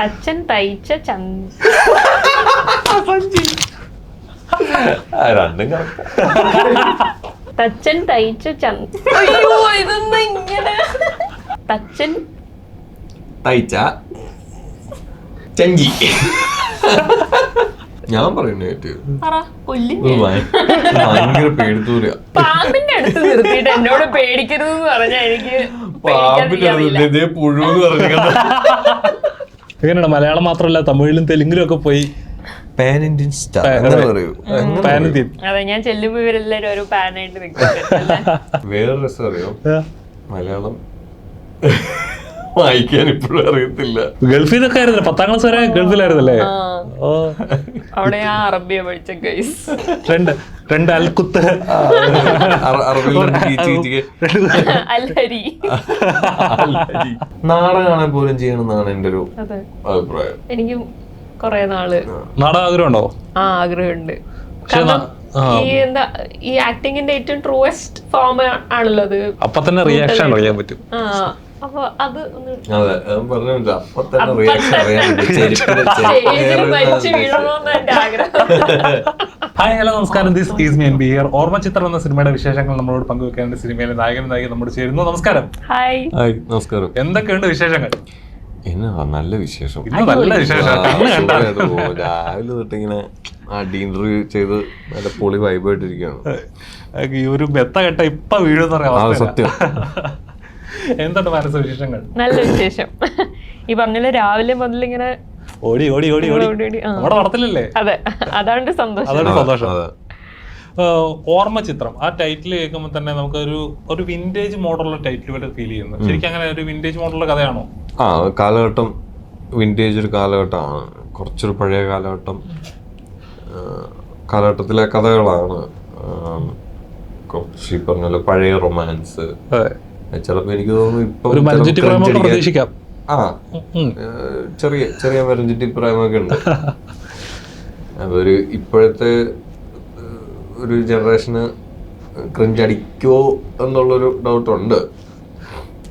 തച്ചൻ തയ്ച്ച ചന്ത. രണ്ടും തച്ചൻ തയ്ച്ച ചന്ത അയ്യോ ഇതൊന്നും ഇങ്ങനെ. തച്ചൻ തയ്ച്ച ചഞ്ചി ഞാൻ പറയുന്നു ഭയങ്കര പേടിത്തൂര. പാമ്പിന്റെ അടുത്ത് നിർത്തിയിട്ട് എന്നോട് പേടിക്കരുത് എന്ന് പറഞ്ഞാൽ എനിക്ക് പാമ്പിന്റെ പുഴുന്ന് പറഞ്ഞു എങ്ങനെയാണ് മലയാളം മാത്രമല്ല തമിഴിലും തെലുങ്കിലും ഒക്കെ പോയി. Pan Indian star pan- Indian അതെ. ഞാൻ ചെല്ലുമ്പോ ഇവരെല്ലാരും ഒരു പാനായിട്ട് നിൽക്കും. വേറെ രസം അറിയോ? മലയാളം. വായിക്കാൻ ഇപ്പോഴും അറിയത്തില്ല. ഗൾഫിൽ നിന്നൊക്കെ ആയിരുന്നില്ല? പത്താം ക്ലാസ് വരെ ഗൾഫിലായിരുന്നല്ലേ? ആ. ഓ. അവിടെ ഞാൻ അറബിയ പഠിച്ച ഗൈസ് രണ്ട് രണ്ട് അൽക്കുത്ത് അല്ലരി. അല്ലരി. നാടകം കാണാൻ പോലും ചെയ്യണമെന്നാണ് എന്റെ ഒരു അഭിപ്രായം. എനിക്ക് കൊറേ നാൾ. നാടകം ആഗ്രഹം ഉണ്ടോ ആ ആഗ്രഹമുണ്ട്. കാരണം ഈ എന്താ ഈ ആക്ടിങ്ങിന്റെ ഏറ്റവും ട്രൂവസ്റ്റ് ഫോം ആണല്ലോ അത്. അപ്പൊ തന്നെ റിയാക്ഷൻ അറിയാൻ പറ്റും. ആ. അപ്പൊ അത് ഒന്ന് അതെ ഞാൻ പറഞ്ഞു അപ്പൊ തന്നെ റിയാക്ഷൻ ഹായ് ഹലോ നമസ്കാരം. This is mean be here ഓർമ്മ ചിത്രം എന്ന സിനിമയുടെ വിശേഷങ്ങൾ നമ്മളോട് പങ്കുവെക്കാനുണ്ട് സിനിമയിലെ നായകനും നായിക നമ്മോട് ചേരുന്നു. നമസ്കാരം. ഹായ്. ഹായ് നമസ്കാരം. എന്തൊക്കെയുണ്ട് വിശേഷങ്ങൾ? എന്നാ നല്ല വിശേഷം. ഇന്ന് നല്ല വിശേഷം. രാവിലെ തൊട്ടിങ്ങനെ ഇന്റർവ്യൂ ചെയ്ത് നല്ല പൊളി വൈബായിട്ടിരിക്കുകയാണ് ഈ ഒരു മെത്ത കെട്ട ഇപ്പൊ വീഴുന്ന സത്യം. എന്തുണ്ട് മനസ്സ് വിശേഷങ്ങൾ നല്ല വിശേഷം. ഈ പറഞ്ഞ രാവിലെ മുതൽ ഇങ്ങനെ ഓടി ഓടി ഓടി ഓടി. നമ്മുടെ നടത്തില്ലല്ലേ അതെ അതാണ് സന്തോഷം. അതാണ് സന്തോഷം. ഓർമ്മ ചിത്രം ആ ടൈറ്റിൽ കേൾക്കുമ്പോൾ തന്നെ നമുക്ക് ഒരു ഒരു വിന്റേജ് മോഡലുള്ള ടൈറ്റിൽ പോലെ ഫീൽ ചെയ്യുന്നു. ശരിക്കും അങ്ങനെ ഒരു വിന്റേജ് മോഡലുള്ള കഥയാണോ? ആ കാലഘട്ടം വിന്റേജ് ഒരു കാലഘട്ടമാണ്. കുറച്ചൊരു പഴയ കാലഘട്ടം. കാലഘട്ടത്തിലെ കഥകളാണ് കുറച്ച് പറഞ്ഞ പഴയ റൊമാൻസ് ചിലപ്പോ എനിക്ക് തോന്നുന്നു ഇപ്പൊ പ്രതീക്ഷിക്കാം. ആ ചെറിയ ചെറിയ മരഞ്ചിറ്റി പ്രായമൊക്കെ ഉണ്ട്. അപ്പൊ ഒരു ഇപ്പോഴത്തെ ഒരു ജനറേഷന് ക്രിഞ്ച് അടിക്കോ എന്നുള്ളൊരു ഡൗട്ട് ഉണ്ട്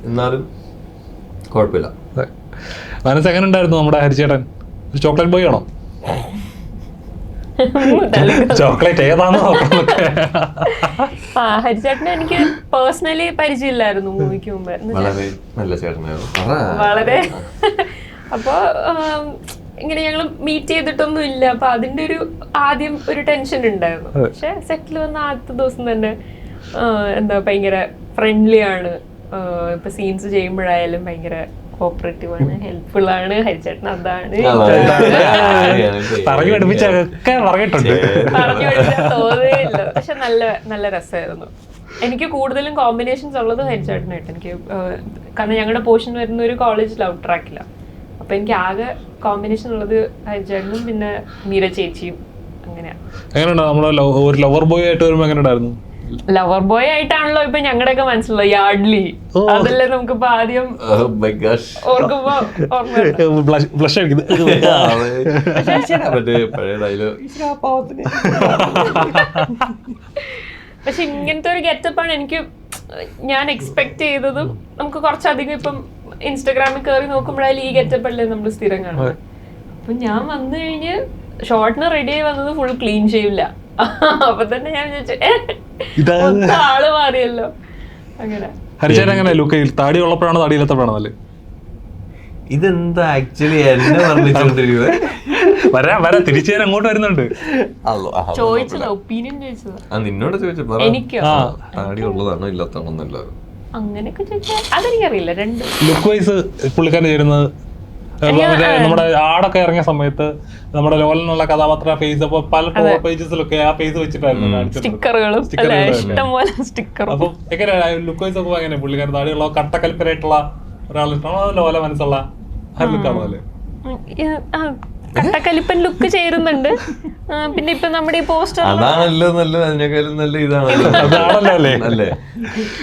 എന്നാലും കുഴപ്പമില്ല. മനസ്സ് എങ്ങനെ ഉണ്ടായിരുന്നു നമ്മുടെ ഹരിചേട്ടൻ? ഒരു ചോക്ലേറ്റ് ബോയ് ആണോ? ചോക്ലേറ്റ് ഏതാണോ നോക്കുന്നൊക്കെ ആ ഹരിചേട്ടനെ എനിക്ക് പേഴ്സണലി പരിചയമില്ലായിരുന്നു മൂവിക്ക് മുമ്പ്. വളരെ നല്ല ചേട്ടനായിരുന്നു. വളരെ. അപ്പൊ ഇങ്ങനെ ഞങ്ങൾ മീറ്റ് ചെയ്തിട്ടൊന്നും ഇല്ല. അപ്പൊ അതിന്റെ ഒരു ആദ്യം ഒരു ടെൻഷൻ ഉണ്ടായിരുന്നു. പക്ഷെ സെറ്റിൽ വന്ന ആദ്യത്തെ ദിവസം തന്നെ എന്താ ഭയങ്കര ഫ്രണ്ട്ലി ആണ്. ഇപ്പൊ സീൻസ് ചെയ്യുമ്പോഴായാലും ഭയങ്കര കോപ്പറേറ്റീവ് ആണ് ഹെൽപ്ഫുൾ ആണ് ഹരിച്ചേട്ടൻ അതാണ്. പറഞ്ഞു പഠിപ്പിച്ചൊക്കെ പറഞ്ഞിട്ടുണ്ട്. പറഞ്ഞു പഠിച്ചാൽ തോന്നുകയില്ല പക്ഷെ നല്ല നല്ല രസമായിരുന്നു. എനിക്ക് കൂടുതലും കോമ്പിനേഷൻസ് ഉള്ളത് ഹരിച്ചേട്ടനായിട്ട്. എനിക്ക് കാരണം ഞങ്ങളുടെ പോർഷൻ വരുന്ന ഒരു കോളേജ് ലവ് ട്രാക്കില്ല അപ്പൊ എനിക്ക് ആകെ കോമ്പിനേഷൻ ഉള്ളത് ഹരിച്ചേട്ടനും പിന്നെ മീര ചേച്ചിയും അങ്ങനെയാണ് എങ്ങനെയുണ്ടോ നമ്മളെ ഒരു ലവർ ബോയ് ആയിട്ട് വരുമ്പോ എങ്ങനെ ഉണ്ടായിരുന്നു ലവർ ബോയ് ആയിട്ടാണല്ലോ ഇപ്പൊ ഞങ്ങളുടെയൊക്കെ മനസ്സിലുള്ളത്. യാഡ്ലി. അതല്ലേ നമുക്കിപ്പോ ആദ്യം Oh. ഓർക്കുമ്പോ പക്ഷെ ഇങ്ങനത്തെ ഒരു ഗെറ്റപ്പാണ് എനിക്ക് ഞാൻ എക്സ്പെക്ട് ചെയ്തതും നമുക്ക് കുറച്ചധികം ഇപ്പം ഇൻസ്റ്റാഗ്രാമിൽ കയറി നോക്കുമ്പോഴായാലും ഈ ഗെറ്റപ്പ് അല്ലേ നമ്മൾ സ്ഥിരം കാണുന്നത്. അപ്പൊ ഞാൻ വന്നു കഴിഞ്ഞ് ഷോർട്ടിന് റെഡി ആയി വന്നത് ഫുൾ ക്ലീൻ ചെയ്യില്ല അപ്പൊ തന്നെ ഞാൻ വിചാരിച്ചു "ഏ, ഇതാണ് മൊത്തം ആൾ മാറിയല്ലോ. അങ്ങനെ. ഹരിച്ചേട്ടൻ അങ്ങനെ ലുക്ക് താടി ഉള്ളപ്പോഴാണോ താടി ഇല്ലാത്തപ്പോഴാണോ നല്ലത് ഇതെന്താ ആക്ച്വലി എന്നെ പറഞ്ഞിട്ടുണ്ടിരിക്കുക വരാ വരാ. തിരിച്ചു ഞാൻ അങ്ങോട്ട് വരുന്നുണ്ട്. ചോദിച്ചതാ ഒപ്പീനിയൻ ചോദിച്ചതാ. ആ നിന്നോട് ചോദിച്ചു പറ. എനിക്ക്? ആ. താടി ഉള്ളതാണോ ഇല്ലാത്തതാണോ എന്നല്ല അങ്ങനെയൊക്കെ ചോദിച്ചാൽ അതെനിക്കറിയില്ല രണ്ട്. ലുക്ക് വൈസ് പുള്ളിക്കാരൻ ചേരുന്നത് മറ്റേ നമ്മുടെ ആടൊക്കെ ഇറങ്ങിയ സമയത്ത് നമ്മുടെ ലോലിനുള്ള കഥാപാത്ര ഫേസ് അപ്പൊ പല. പേജസിലൊക്കെ ആ ഫേസ് വെച്ചിട്ടായിരുന്നു. സ്റ്റിക്കറുകളും. അല്ലെ സ്റ്റിക്കറുകളും ഇഷ്ടം പോലെ സ്റ്റിക്കറും. അപ്പൊ എങ്ങനെ ലുക്ക് വൈസ് ഒക്കെ എങ്ങനെ? പുള്ളിക്കാരൻ താടിയുള്ള കട്ടക്കൽപ്പരായിട്ടുള്ള ഒരാളിട്ടാണോ ലോല മനസ്സുള്ള ആ ലുക്കാണോ അല്ലേ കട്ടക്കലിപ്പൻ ലുക്ക് ചേരുന്നുണ്ട്. പിന്നെ ഇപ്പൊ നമ്മുടെ ഈ പോസ്റ്റർ അതാണല്ലോ നല്ലത് അതിനേക്കാളും നല്ല ഇതാണല്ലോ അതാണല്ലോ അല്ലേ? അല്ലേ?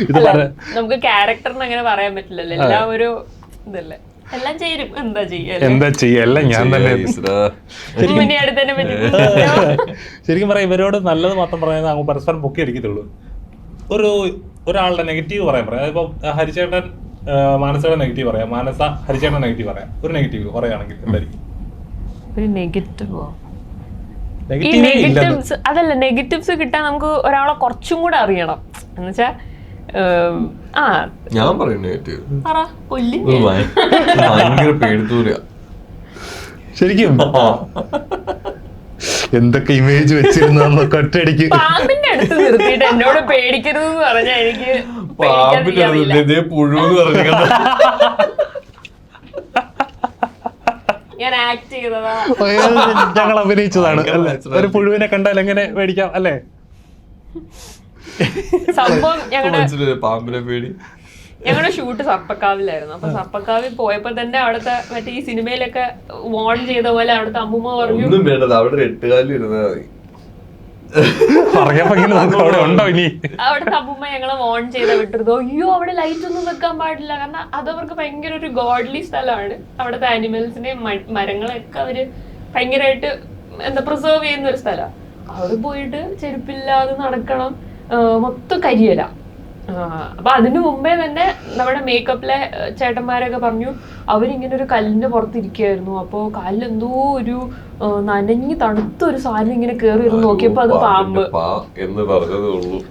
ഇത് പറ നമുക്ക് ക്യാരക്ടറിന് അങ്ങനെ പറയാൻ പറ്റില്ലല്ലോ. എല്ലാം ഒരു ഇതല്ലേ? എല്ലാം ചെയ്യും. എന്താ ചെയ്യല്ലേ എന്താ ചെയ്യല്ല ഞാൻ തന്നെ ശരിക്കും പറയാം ഇവരോട് നല്ലത് മാത്രം പറയുന്നത് അങ്ങ് പരസ്പരം പൊക്കി അടിക്കത്തുള്ളൂ. ഒരു ഒരാളുടെ നെഗറ്റീവ് പറയാൻ പറയാം. അതിപ്പോ ഹരിചേട്ടൻ മാനസയുടെ നെഗറ്റീവ് പറയാം. മാനസ ഹരിചേട്ടൻ നെഗറ്റീവ് പറയാം. ഒരു നെഗറ്റീവ് പറയുകയാണെങ്കിൽ എന്തായിരിക്കും? ഒരു നെഗറ്റീവോ? ഈ നെഗറ്റീവ്സ് അതല്ല നെഗറ്റീവ്സ് കിട്ടാൻ നമുക്ക് ഒരാളെ കുറച്ചും കൂടെ അറിയണം. എന്നുവെച്ചാ ഏം, ആ ഞാൻ പറയുന്നു ഭയങ്കര പേടിത്തൂല ശരിക്കും? എന്തൊക്കെ ഇമേജ് വെച്ചിരുന്ന കൊട്ടടിക്ക്. പാമ്പിന്റെ അടുത്ത് നിർത്തിയിട്ട് എന്നോട് പേടിക്കരുത് എന്ന് പറഞ്ഞാൽ എനിക്ക് പാമ്പിന്റെ അടുത്ത് പുഴുന്ന് ചെയ്തതാ. ഞങ്ങൾ അഭിനയിച്ചതാണ് ഒരു പുഴുവിനെ കണ്ടാൽ എങ്ങനെ മേടിക്കാം അല്ലേ? സംഭവം ഞങ്ങളുടെ പാമ്പിനെ പേടി. ഞങ്ങളുടെ ഷൂട്ട് സർപ്പക്കാവിലായിരുന്നു. അപ്പൊ സർപ്പക്കാവിൽ പോയപ്പോ തന്നെ അവിടുത്തെ മറ്റേ ഈ സിനിമയിലൊക്കെ വോൺ ചെയ്ത പോലെ അവിടുത്തെ അമ്മൂമ്മ പറഞ്ഞു. ഒന്നും വേണ്ടത്. അവിടെ എട്ടുകാലിൽ ഇരുന്നാ മതി. അവിടുത്തെ അമ്മൂമ്മ ഞങ്ങളെ വോൺ ചെയ്ത വിട്ടിരുന്നു. അയ്യോ അവിടെ ലൈറ്റ് ഒന്നും വെക്കാൻ പാടില്ല. കാരണം അത് അവർക്ക് ഭയങ്കര ഒരു ഗോഡ്ലി സ്ഥലമാണ്. അവിടുത്തെ ആനിമൽസിനെയും മരങ്ങളെയൊക്കെ അവർ ഭയങ്കരമായിട്ട് എന്താ പ്രിസർവ് ചെയ്യുന്ന ഒരു സ്ഥലമാണ് അവിടെ പോയിട്ട് ചെരുപ്പില്ലാതെ നടക്കണം. മൊത്തം കരിയല. അപ്പൊ അതിനു മുമ്പേ തന്നെ നമ്മുടെ മേക്കപ്പിലെ ചേട്ടന്മാരൊക്കെ പറഞ്ഞു അവരിങ്ങനെ ഒരു കല്ലിന്റെ പുറത്തിരിക്കുകയായിരുന്നു അപ്പോ കല്ലെന്തോ എന്തോ ഒരു നനഞ്ഞു തണുത്ത ഒരു സാധനം ഇങ്ങനെ കയറി ഇരുന്ന് നോക്കിയപ്പോ അത് പാമ്പ്. എന്ന്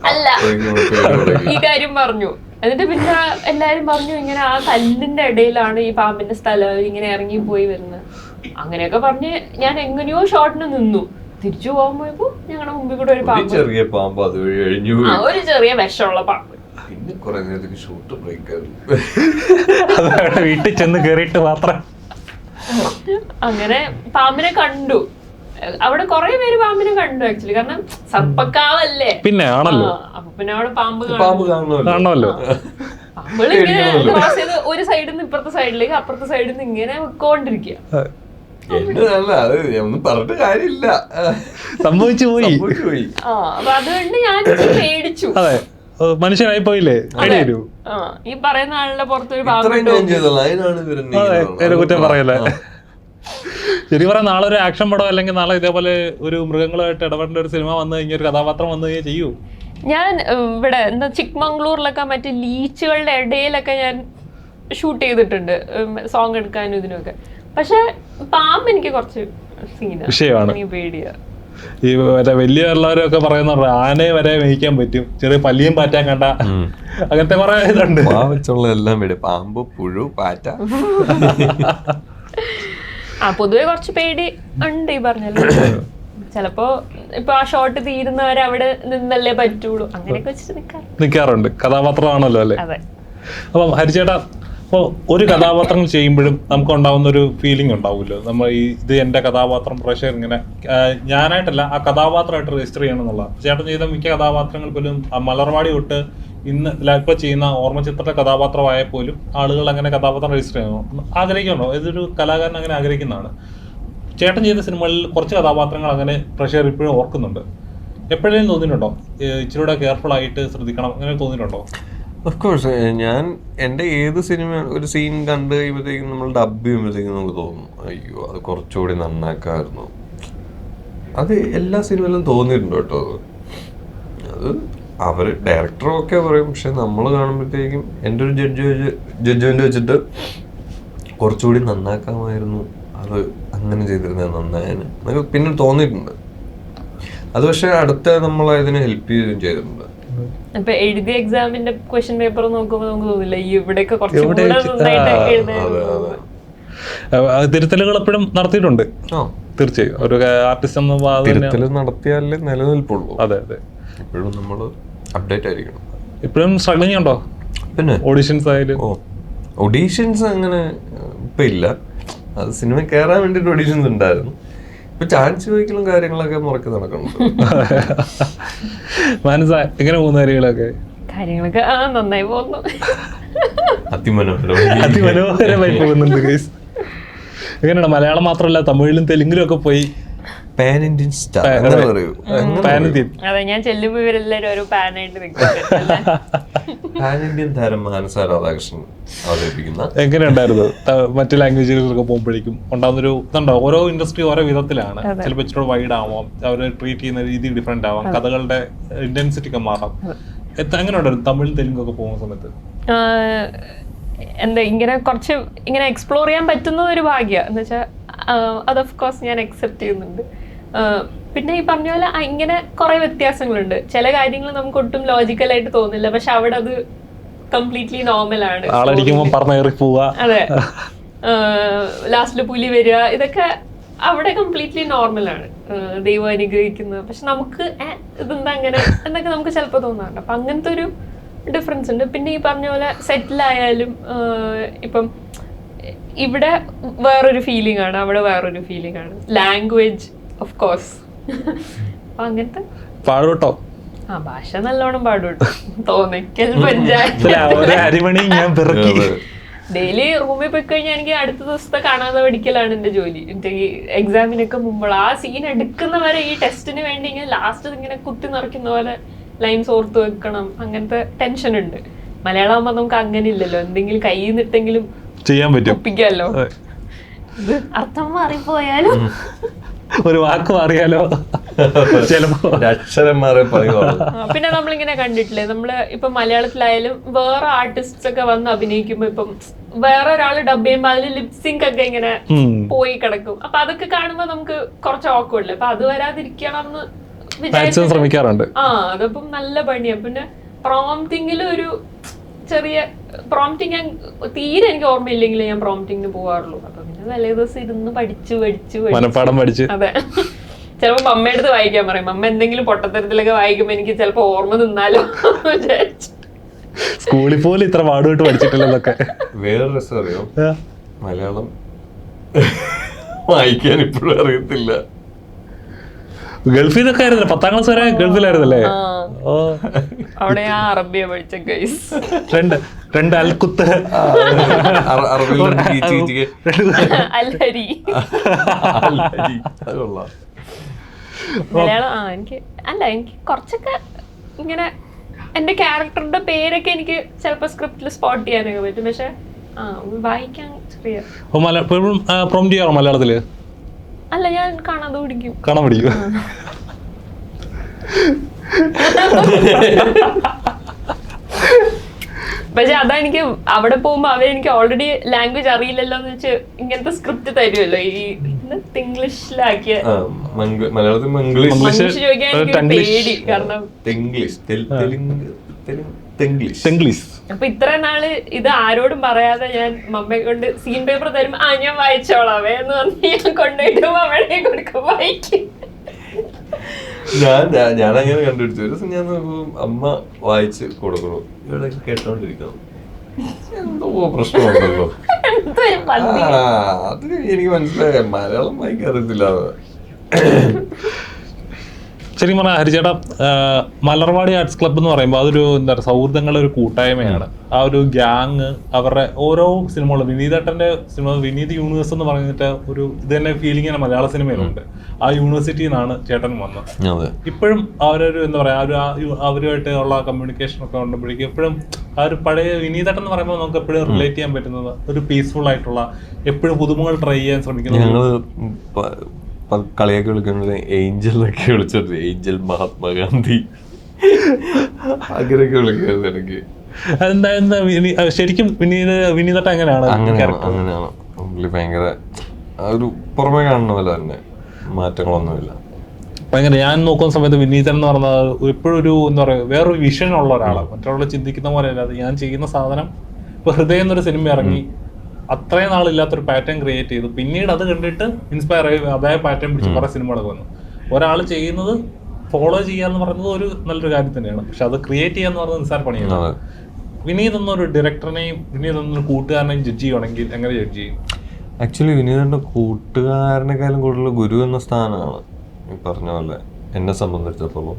അല്ല. ഈ കാര്യം പറഞ്ഞു. എന്നിട്ട് പിന്നെ എല്ലാരും പറഞ്ഞു ഇങ്ങനെ ആ കല്ലിന്റെ ഇടയിലാണ് ഈ പാമ്പിന്റെ സ്ഥലം ഇങ്ങനെ ഇറങ്ങി പോയി വരുന്നത്. അങ്ങനെയൊക്കെ പറഞ്ഞ് ഞാൻ എങ്ങനെയോ ഷോട്ടിന് നിന്നു. തിരിച്ചു പോകാൻ പോയപ്പോ ഞങ്ങളുടെ മുമ്പിൽ കൂടെ ഒരു പാമ്പ് ചെറിയ പാമ്പ് അതുവഴി കഴിഞ്ഞു ആ, ഒരു ചെറിയ വിഷമുള്ള പാമ്പ്. പിന്നെ കുറെ നേരത്തേക്ക് ഷൂട്ട് ബ്രേക്ക് ആയിരുന്നു അത് വീട്ടിൽ ചെന്ന് കയറിയിട്ട് മാത്രം. അങ്ങനെ പാമ്പിനെ കണ്ടു. അവിടെ കുറെ പേര് പാമ്പിനെ കണ്ടു ആക്ച്വലി കാരണം സർപ്പക്കാവല്ലേ. പിന്നെ ആണല്ലോ. ആ, അപ്പൊ പിന്നെ അവിടെ പാമ്പ് പാമ്പ്. കാണണമല്ലോ കാണണമല്ലോ പാമ്പുകൾ ഇങ്ങനെ ക്രോസ് ചെയ്ത് ഒരു സൈഡിൽ നിന്ന് ഇപ്പുറത്തെ സൈഡിലേക്ക് അപ്പുറത്തെ സൈഡിൽ നിന്ന് ഇങ്ങനെ വെക്കോണ്ടിരിക്കുക അത് ഒന്നും പറഞ്ഞിട്ട് കാര്യമില്ല. സംഭവിച്ചു പോയി. പോയി. ആ അപ്പൊ അതുകൊണ്ട് ഞാൻ ഇച്ചിരി പേടിച്ചു. അതെ. മനുഷ്യനായി പോയില്ലേ? ഈ പറയുന്ന ആളുടെ പുറത്തൊരു കുറ്റം പറയല്ലേ? ശരി പറയാം നാളെ ഒരു ആക്ഷൻ പടം അല്ലെങ്കിൽ നാളെ ഇതേപോലെ ഒരു മൃഗങ്ങളുമായിട്ട് ഇടപെടേണ്ട ഒരു സിനിമ വന്നു കഴിഞ്ഞാൽ ഒരു കഥാപാത്രം വന്നു കഴിഞ്ഞാൽ ചെയ്യൂ. ഞാൻ ഇവിടെ എന്താ ചിക്മംഗ്ലൂരിലൊക്കെ മറ്റേ ലീച്ചുകളുടെ ഇടയിലൊക്കെ ഞാൻ ഷൂട്ട് ചെയ്തിട്ടുണ്ട്. സോങ് എടുക്കാനും ഇതിനൊക്കെ. പക്ഷെ പാമ്പ് എനിക്ക് കുറച്ച് സീനാണ് വിഷയമാണ്. എനിക്ക് പേടിയാ. ഈ മറ്റേ വലിയ ഉള്ളവരൊക്കെ പറയുന്നുണ്ട് ആനയെ വരെ മേയിക്കാൻ പറ്റും. ചെറിയ പല്ലിയും പാറ്റാൻ കണ്ട. അങ്ങനത്തെ കുറെ ഇതുണ്ട്. വെച്ചുള്ള എല്ലാം പേടി. പാമ്പ് പുഴു പാറ്റ. ആ പൊതുവെ കുറച്ച് പേടി ഉണ്ട് ഈ പറഞ്ഞല്ലോ. ചിലപ്പോ ഇപ്പൊ ആ ഷോട്ട് തീരുന്നവരെ അവിടെ നിന്നല്ലേ പറ്റുള്ളൂ. അങ്ങനെയൊക്കെ വെച്ചിട്ട് നിൽക്കാറുണ്ട് കഥാപാത്രമാണല്ലോ അല്ലേ? അപ്പം ഹരിച്ചേട്ടാ അപ്പോൾ ഒരു കഥാപാത്രങ്ങൾ ചെയ്യുമ്പോഴും നമുക്ക് ഉണ്ടാവുന്ന ഒരു ഫീലിംഗ് ഉണ്ടാവുമല്ലോ നമ്മൾ ഈ ഇത് എന്റെ കഥാപാത്രം പ്രഷർ ഇങ്ങനെ ഞാനായിട്ടല്ല ആ കഥാപാത്രമായിട്ട് രജിസ്റ്റർ ചെയ്യണം എന്നുള്ള ചേട്ടൻ ചെയ്ത മിക്ക കഥാപാത്രങ്ങൾ പോലും ആ മലർവാടി തൊട്ട് ഇന്ന് ഇപ്പോൾ ചെയ്യുന്ന ഓർമ്മചിത്രത്തെ കഥാപാത്രമായ പോലും ആളുകൾ അങ്ങനെ കഥാപാത്രം രജിസ്റ്റർ ചെയ്യണം? ആഗ്രഹിക്കണോ ഇതൊരു കലാകാരൻ അങ്ങനെ ആഗ്രഹിക്കുന്നതാണ്. ചേട്ടൻ ചെയ്ത സിനിമകളിൽ കുറച്ച് കഥാപാത്രങ്ങൾ അങ്ങനെ പ്രഷർ ഇപ്പോഴും ഓർക്കുന്നുണ്ട്. എപ്പോഴേലും തോന്നിയിട്ടുണ്ടോ? ഇച്ചിരൂടെ കെയർഫുൾ ആയിട്ട് ശ്രദ്ധിക്കണം അങ്ങനെ തോന്നിയിട്ടുണ്ടോ? ഓഫ് കോഴ്സ് ഞാൻ എന്റെ ഏത് സിനിമ ഒരു സീൻ കണ്ട് കഴിയുമ്പോഴത്തേക്കും നമ്മൾ ഡബ് ചെയ്യുമ്പോഴത്തേക്കും നമുക്ക് തോന്നും അയ്യോ അത് കുറച്ചുകൂടി നന്നാക്കാമായിരുന്നു. അത് എല്ലാ സിനിമയിലും തോന്നിയിട്ടുണ്ട് കേട്ടോ അത്. അത് അവർ ഡയറക്ടറും ഒക്കെ പറയും പക്ഷെ നമ്മൾ കാണുമ്പോഴത്തേക്കും എന്റെ ഒരു ജഡ്ജ് ജഡ്ജ്മെന്റ് വെച്ചിട്ട് കുറച്ചുകൂടി നന്നാക്കാമായിരുന്നു. അത് അങ്ങനെ ചെയ്തിരുന്നത് നന്നായതിന് എന്നൊക്കെ പിന്നെ തോന്നിയിട്ടുണ്ട്. അത് പക്ഷേ അടുത്ത നമ്മൾ അതിനെ ഹെൽപ്പ് ചെയ്യുകയും ചെയ്തിട്ടുണ്ട്. ഇപ്പൊ എഴുതിയ എക്സാമിന്റെ ക്വസ്റ്റ്യൻ പേപ്പർ നോക്കുമ്പോൾ നമുക്ക് തോന്നില്ല ഈ ഇവിടെയൊക്കെ കുറച്ച് ഇവിടെ കൂടെ അതെ അതെ. ആ, തിരുത്തലുകൾ എപ്പോഴും നടത്തിയിട്ടുണ്ട്? തീർച്ചയായും. ഒരു ആർട്ടിസ്റ്റ് എന്ന തിരുത്തൽ നടത്തിയാലേ നിലനിൽപ്പുള്ളൂ. അതെ അതെ. എപ്പോഴും നമ്മൾ അപ്ഡേറ്റ് ആയിരിക്കണം. ഇപ്പോഴും സ്ട്രഗ്ലിംഗ് ഉണ്ടോ? പിന്നെ? ഓഡിഷൻസ് ആയാലും. ഓ ഒഡീഷൻസ് അങ്ങനെ ഇപ്പം ഇല്ല. അത് സിനിമ കയറാൻ വേണ്ടിട്ട് ഒഡീഷൻസ് ഉണ്ടായിരുന്നു. ഇപ്പൊ ചാൻസ് ചോദിക്കലും കാര്യങ്ങളൊക്കെ മുറക്കി നടക്കുന്നുണ്ട് മനസ്സ എങ്ങനെ പോകുന്ന കാര്യങ്ങളൊക്കെ. കാര്യങ്ങളൊക്കെ ആ നന്നായി പോകുന്നു. അതിമനോഹരമായി അതിമനോഹരമായി പോകുന്നുണ്ട് ഗൈസ് എങ്ങനെയാണ് മലയാളം മാത്രമല്ല തമിഴിലും തെലുങ്കിലും ഒക്കെ പോയി പാൻ ഇന്ത്യൻ സ്റ്റാർ അങ്ങനെ അതെ. പറയൂ. ഞാൻ ചെല്ലുമ്പോ ഇവരെല്ലാരും ഒരു പാനായിട്ട് നിൽക്കുന്നുണ്ട് പാൻ ഇന്ത്യൻ താരം മാനസ രാധാകൃഷ്ണൻ അവതരിപ്പിക്കുന്ന എങ്ങനെയുണ്ടായിരുന്നു? മറ്റു ലാംഗ്വേജുകളിലൊക്കെ പോകുമ്പോഴേക്കും ഉണ്ടാകുന്നൊരു ഇതുണ്ടാവും ഓരോ ഇൻഡസ്ട്രി ഓരോ വിധത്തിലാണ്. ചിലപ്പോൾ ഇച്ചിരി വൈഡ് ആവാം. അവരെ ട്രീറ്റ് ചെയ്യുന്ന രീതി ഡിഫറെന്റ് ആവാം. കഥകളുടെ ഇന്റൻസിറ്റി ഒക്കെ മാറാം. എങ്ങനെ ഉണ്ടായിരുന്നു തമിഴ് തെലുങ്കൊക്കെ പോകുന്ന സമയത്ത്? എന്താ ഇങ്ങനെ കുറച്ച് ഇങ്ങനെ എക്സ്പ്ലോർ ചെയ്യാൻ പറ്റുന്ന ഒരു ഭാഗ്യ. എന്ന് വെച്ചാൽ അത് ഓഫ് കോഴ്സ് ഞാൻ അക്സെപ്റ്റ് ചെയ്യുന്നുണ്ട്. പിന്നെ ഈ പറഞ്ഞ പോലെ ഇങ്ങനെ കുറെ വ്യത്യാസങ്ങളുണ്ട്. ചില കാര്യങ്ങൾ നമുക്ക് ഒട്ടും ലോജിക്കലായിട്ട് തോന്നില്ല. പക്ഷെ അവിടെ അത് കംപ്ലീറ്റ്ലി നോർമൽ ആണ്. അതെ. ലാസ്റ്റിൽ പുലി വരിക ഇതൊക്കെ അവിടെ കംപ്ലീറ്റ്ലി നോർമൽ ആണ്. ദൈവം അനുഗ്രഹിക്കുന്നത് പക്ഷെ നമുക്ക് ഇതെന്താ അങ്ങനെ എന്നൊക്കെ നമുക്ക് ചിലപ്പോൾ തോന്നാറുണ്ട്. അപ്പൊ അങ്ങനത്തെ ഒരു ഡിഫറൻസ് ഉണ്ട്. പിന്നെ ഈ പറഞ്ഞ പോലെ സെറ്റിൽ ആയാലും ഇപ്പം ഇവിടെ വേറൊരു ഫീലിംഗ് ആണ്. അവിടെ വേറൊരു ഫീലിംഗ് ആണ്. ലാംഗ്വേജ് ഓഫ് കോഴ്സ് അങ്ങനത്തെ പാടുട്ടോ? ആ ഭാഷ നല്ലോണം പാടുട്ടോ. തോന്നിക്കൽ പഞ്ചായത്ത്. അരിമണി ഞാൻ പിറക്കി. ഡെയിലി റൂമിൽ പോയി കഴിഞ്ഞാൽ എനിക്ക് അടുത്ത ദിവസത്തെ കാണാതെ പഠിക്കലാണ് എന്റെ ജോലി. എന്റെ ഈ എക്സാമിനൊക്കെ മുമ്പുള്ള ആ സീൻ എടുക്കുന്നവരെ ഈ ടെസ്റ്റിന് വേണ്ടി ഇങ്ങനെ ലാസ്റ്റ് ഇങ്ങനെ കുത്തി നിറയ്ക്കുന്ന പോലെ ലൈൻസ് ഓർത്ത് വെക്കണം. അങ്ങനത്തെ ടെൻഷൻ ഉണ്ട്. മലയാളം ആകുമ്പോൾ നമുക്ക് അങ്ങനെ ഇല്ലല്ലോ. എന്തെങ്കിലും കയ്യിൽ നിന്നിട്ടെങ്കിലും ചെയ്യാൻ പറ്റും. ഒപ്പിക്കാമല്ലോ ഇത് അർത്ഥം മാറിപ്പോയാലും ഒരു വാക്ക് മാറിയാലോ? ചിലപ്പോ. അക്ഷരം മാറി. പിന്നെ നമ്മളിങ്ങനെ കണ്ടിട്ടില്ലേ? നമ്മൾ ഇപ്പൊ മലയാളത്തിലായാലും വേറെ ആർട്ടിസ്റ്റ്സ് ഒക്കെ വന്ന് അഭിനയിക്കുമ്പോ ഇപ്പം വേറെ ഒരാൾ ഡബ് ചെയ്യുമ്പോ അതിൽ ലിപ്സിങ് ഒക്കെ ഇങ്ങനെ പോയി കിടക്കും. അപ്പൊ അതൊക്കെ കാണുമ്പോ നമുക്ക് കുറച്ച് ഓക്കമില്ല അപ്പൊ അത് വരാതിരിക്കണം എന്ന് ശ്രമിക്കാറുണ്ട്. ആ അതപ്പം നല്ല പണിയാ. പിന്നെ പ്രോംപ്റ്റിങ്ങിൽ ഒരു ചെറിയ പ്രോംറ്റിങ് ഞാൻ തീരെ എനിക്ക് ഓർമ്മയില്ലെങ്കിൽ ഞാൻ പ്രോംറ്റിങ്ങിന് പോവാറുള്ളൂ. തലേ ദിവസം ഇരുന്ന് പഠിച്ചു പഠിച്ചു പഠിച്ചു. മനപ്പാടം പഠിച്ചു. അതെ. ചിലപ്പോ മമ്മയുടെ വായിക്കാൻ പറയും. മമ്മ എന്തെങ്കിലും പൊട്ടത്തരത്തിലൊക്കെ വായിക്കുമ്പോ എനിക്ക് ചിലപ്പോ ഓർമ്മ നിന്നാലോ സ്കൂളിൽ പോലും ഇത്ര പാടുപെട്ട് പഠിച്ചിട്ടില്ലെന്നൊക്കെ. വേറെ രസം അറിയോ? മലയാളം വായിക്കാൻ ഇപ്പോഴും അറിയത്തില്ല. ഗൾഫിൽ നിന്നൊക്കെ ആയിരുന്നല്ലേ. പത്താം ക്ലാസ് വരെ ഗൾഫിലായിരുന്നല്ലേ? ആ. ഓ. അവിടെ ഞാൻ അറബിയ പഠിച്ച ഗൈസ് രണ്ട് രണ്ട് അൽക്കുത്ത്. അറ- അറബിയിൽ രണ്ട് കീച്ച് കീച്ചിക്ക്. അല്ലരി. അല്ലരി. അത് കൊള്ളാം. മലയാളം ആ എനിക്ക് അല്ല എനിക്ക് കുറച്ചൊക്കെ ഇങ്ങനെ എന്റെ ക്യാരക്ടറിന്റെ പേരൊക്കെ എനിക്ക് ചിലപ്പോ സ്ക്രിപ്റ്റിൽ സ്പോട്ട് ചെയ്യാനൊക്കെ പറ്റും. പക്ഷെ ആ വായിക്കാൻ ചെറിയ ഓ മല ഇപ്പോഴും പ്രൊം ചെയ്യാറോ മലയാളത്തിൽ? അല്ല ഞാൻ കാണാതെ പിടിക്കും കാണാൻ പിടിക്കും പക്ഷെ അതാ എനിക്ക് അവിടെ പോകുമ്പോ അവർ എനിക്ക് ഓൾറെഡി ലാംഗ്വേജ് അറിയില്ലല്ലോ എന്ന് വെച്ച് ഇങ്ങനത്തെ സ്ക്രിപ്റ്റ് തരുമല്ലോ ഈ ഇംഗ്ലീഷിലാക്കിയ മലയാളത്തിൽ മംഗ്ലീഷ്. ചോദിക്കാൻ എനിക്ക് പേടി. കാരണം തെംഗ്ലീഷ് തെൽ- തെലുങ്ക് തെലുങ്ക്. തെംഗ്ലീഷ് ഇംഗ്ലീഷ് അപ്പൊ ഇത്ര നാൾ ഇത് ആരോടും പറയാതെ ഞാൻ മമ്മയെ കൊണ്ട് സീൻ പേപ്പർ തരും ആ ഞാൻ വായിച്ചോളാവേ എന്ന് പറഞ്ഞ് ഞാൻ കൊണ്ടുപോയിട്ട് മമ്മയുടെ കൊടുക്കും വായിക്കും. ഞാൻ ഞാൻ- അങ്ങനെ കണ്ടുപിടിച്ചു. ഒരു ദിവസം ഞാൻ നോക്കുമ്പോ അമ്മ വായിച്ച് കൊടുക്കണു ഇവിടെ കേട്ടോണ്ടിരിക്കണം എന്തോ പ്രശ്നമുണ്ടല്ലോ. അത് എനിക്ക് മനസ്സിലായ. മലയാളം വായിക്കാറില്ല ശരിക്കും പറഞ്ഞാൽ ഹരിചേട്ടാ മലർവാടി ആർട്സ് ക്ലബ് എന്ന് പറയുമ്പോൾ അതൊരു എന്താ പറയുക സൗഹൃദങ്ങളുടെ ഒരു കൂട്ടായ്മയാണ്. ആ ഒരു ഗ്യാങ് അവരുടെ ഓരോ സിനിമകളും വിനീതേട്ടന്റെ സിനിമ വിനീത് യൂണിവേഴ്സ് എന്ന് പറഞ്ഞിട്ട് ഒരു ഇത് തന്നെ ഫീലിംഗ് തന്നെ മലയാള സിനിമയിലുണ്ട്. ആ യൂണിവേഴ്സിറ്റിയിൽ നിന്നാണ് ചേട്ടൻ വന്നത്. ഇപ്പോഴും അവരൊരു എന്താ പറയാ ആ ഒരു അവരുമായിട്ട് ഉള്ള കമ്മ്യൂണിക്കേഷൻ ഒക്കെ ഉണ്ടപ്പോഴേക്കും എപ്പോഴും ആ ഒരു പഴയ വിനീതേട്ടൻ എന്ന് പറയുമ്പോൾ നമുക്ക് എപ്പോഴും റിലേറ്റ് ചെയ്യാൻ പറ്റുന്നത് ഒരു പീസ്ഫുൾ ആയിട്ടുള്ള എപ്പോഴും പുതുമകൾ ട്രൈ ചെയ്യാൻ ശ്രമിക്കുന്നത് കളിയാക്കി വിളിക്കുന്നത് ഏഞ്ചൽ എന്നൊക്കെ വിളിച്ചത് ഏഞ്ചൽ മഹാത്മാഗാന്ധി. അങ്ങനെയൊക്കെ വിളിക്കുന്നത് എനിക്ക്. എന്താ എന്താ ശരിക്കും വിനീത വിനീതട്ട അങ്ങനെയാണ്? അങ്ങനെയാണ് പുള്ളി ഭയങ്കര ഒരു പുറമെ കാണുന്ന പോലെ തന്നെ. മാറ്റങ്ങളൊന്നുമില്ല. ഭയങ്കര ഞാൻ നോക്കുന്ന സമയത്ത് വിനീതൻ എന്ന് പറഞ്ഞാൽ എപ്പോഴും ഒരു എന്താ പറയുക വേറൊരു വിഷൻ ഉള്ള ഒരാളാണ് മറ്റുള്ള ചിന്തിക്കുന്ന പോലെ അല്ലാതെ ഞാൻ ചെയ്യുന്ന സാധനം ഇപ്പൊ ഹൃദയം എന്നൊരു സിനിമ ഇറങ്ങി അത്രയും നാളില്ലാത്തൊരു പാറ്റേൺ ക്രിയേറ്റ് ചെയ്തു. പിന്നീട് അത് കണ്ടിട്ട് ഇൻസ്പയർ ആയി അതേ പാറ്റേൺ പിടിച്ച് കുറെ സിനിമകളൊക്കെ വന്നു. ഒരാൾ ചെയ്യുന്നത് ഫോളോ ചെയ്യാന്ന് പറയുന്നത് ഒരു നല്ലൊരു കാര്യം തന്നെയാണ്. പക്ഷെ അത് ക്രിയേറ്റ് ചെയ്യാന്ന് പറയുന്നത് നിസ്സാര പണിയാണ്. വിനീത് എന്നൊരു ഡയറക്ടറിനെയും വിനീത് എന്നൊരു കൂട്ടുകാരനെയും ജഡ്ജ് ചെയ്യുകയാണെങ്കിൽ എങ്ങനെ ജഡ്ജ് ചെയ്യും? ആക്ച്വലി വിനീതന്റെ കൂട്ടുകാരനെക്കാളും കൂടുതൽ ഗുരു എന്ന സ്ഥാനമാണ് ഈ പറഞ്ഞ പോലെ എന്നെ സംബന്ധിച്ചിടത്തോളം.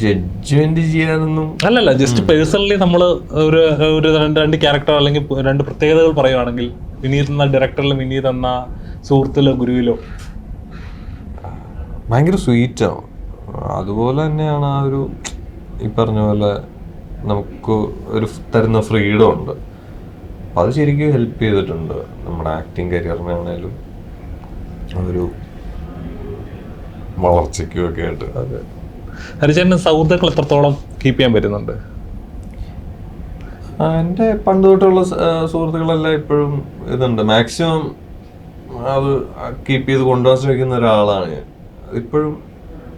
ജഡ്ജ്മെന്റ് ചെയ്യാനൊന്നും അല്ലല്ല ജസ്റ്റ് പേഴ്സണലി നമ്മൾ ഒരു ഒരു രണ്ട് രണ്ട് ക്യാരക്ടർ അല്ലെങ്കിൽ രണ്ട് പ്രത്യേകതകൾ പറയുവാണെങ്കിൽ വിനീത് എന്ന ഡയറക്ടറിലും വിനീത് എന്ന സുഹൃത്തിലോ ഗുരുവിലോ ഭയങ്കര സ്വീറ്റാവും അതുപോലെ തന്നെയാണ് ആ ഒരു ഈ പറഞ്ഞ പോലെ നമുക്ക് ഒരു തരുന്ന ഫ്രീഡം ഉണ്ട്. അപ്പൊ അത് ശരിക്കും ഹെൽപ്പ് ചെയ്തിട്ടുണ്ട് നമ്മുടെ ആക്ടിങ് കരിയറിനാണേലും ഒരു വളർച്ചയ്ക്കും ഒക്കെ ആയിട്ട്. ഹരിചേട്ടന് സൗഹൃദങ്ങൾ എത്രത്തോളം കീപ്പ് ചെയ്യാൻ പറ്റുന്നുണ്ട്? എന്റെ പണ്ട് തൊട്ടുള്ള സുഹൃത്തുക്കളെല്ലാം ഇപ്പോഴും ഇതുണ്ട്. മാക്സിമം അത് കീപ്പ് ചെയ്ത് കൊണ്ടുപോകാൻ ശ്രമിക്കുന്ന ഒരാളാണ് ഞാൻ. ഇപ്പോഴും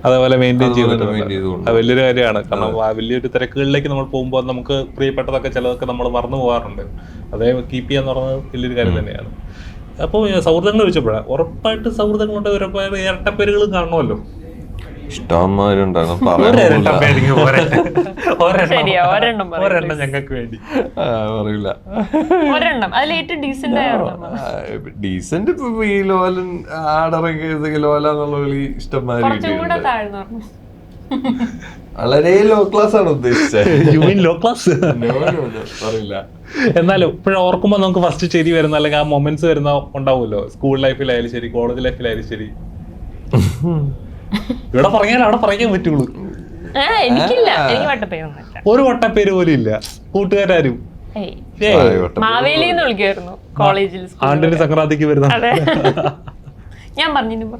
അതേപോലെ മെയിന്റെയിൻ ചെയ്യുന്നുണ്ട് വലിയൊരു കാര്യമാണ്. കാരണം വലിയൊരു തിരക്കുകളിലേക്ക് നമ്മൾ പോകുമ്പോൾ നമുക്ക് പ്രിയപ്പെട്ടതൊക്കെ ചിലതൊക്കെ നമ്മൾ മറന്നു പോകാറുണ്ട്. അതേ കീപ്പ് ചെയ്യാന്ന് പറഞ്ഞത് വലിയൊരു കാര്യം തന്നെയാണ്. അപ്പോൾ സൗഹൃദങ്ങൾ ചോദിച്ചപ്പോഴാണ് ഉറപ്പായിട്ട് സൗഹൃദങ്ങളുണ്ട്. ഒരുപാട് ഇരട്ടപ്പേരുകളും കാണുമല്ലോ. ഒരെണ്ണം. ഞങ്ങൾക്ക് വേണ്ടി. ഡീസെന്റ് ഇപ്പൊ ഈ ലോലൻ ആടറങ്ങിയത് ലോല എന്നുള്ള വിളി ഇഷ്ടംമാതിരി. വളരെ ലോ ക്ലാസ് ആണ് ഉദ്ദേശിച്ചത്. യു മീൻ ലോ ക്ലാസ് എന്നാലും ഇപ്പോഴും ഓർക്കുമ്പോൾ നമുക്ക് ഫസ്റ്റ് ശരി വരുന്ന അല്ലെങ്കിൽ ആ മൊമെന്റ്സ് വരുന്ന ഉണ്ടാവുമല്ലോ. സ്കൂൾ ലൈഫിലായാലും ശരി കോളേജ് ലൈഫിലായാലും ശരി. ഇവിടെ പറഞ്ഞാൽ അവിടെ പറയാൻ പറ്റുള്ളൂ. എനിക്കില്ല. എനിക്ക് വട്ടപ്പേരൊന്നും ഒരു വട്ടപ്പേര് പോലും ഇല്ല കൂട്ടുകാരും മാവേലി എന്ന് വിളിക്കുമായിരുന്നു കോളേജിൽ ആണ്ടിന് സംക്രാന്തിക്ക് വരുന്ന. ഞാൻ പറഞ്ഞു. അയ്യോ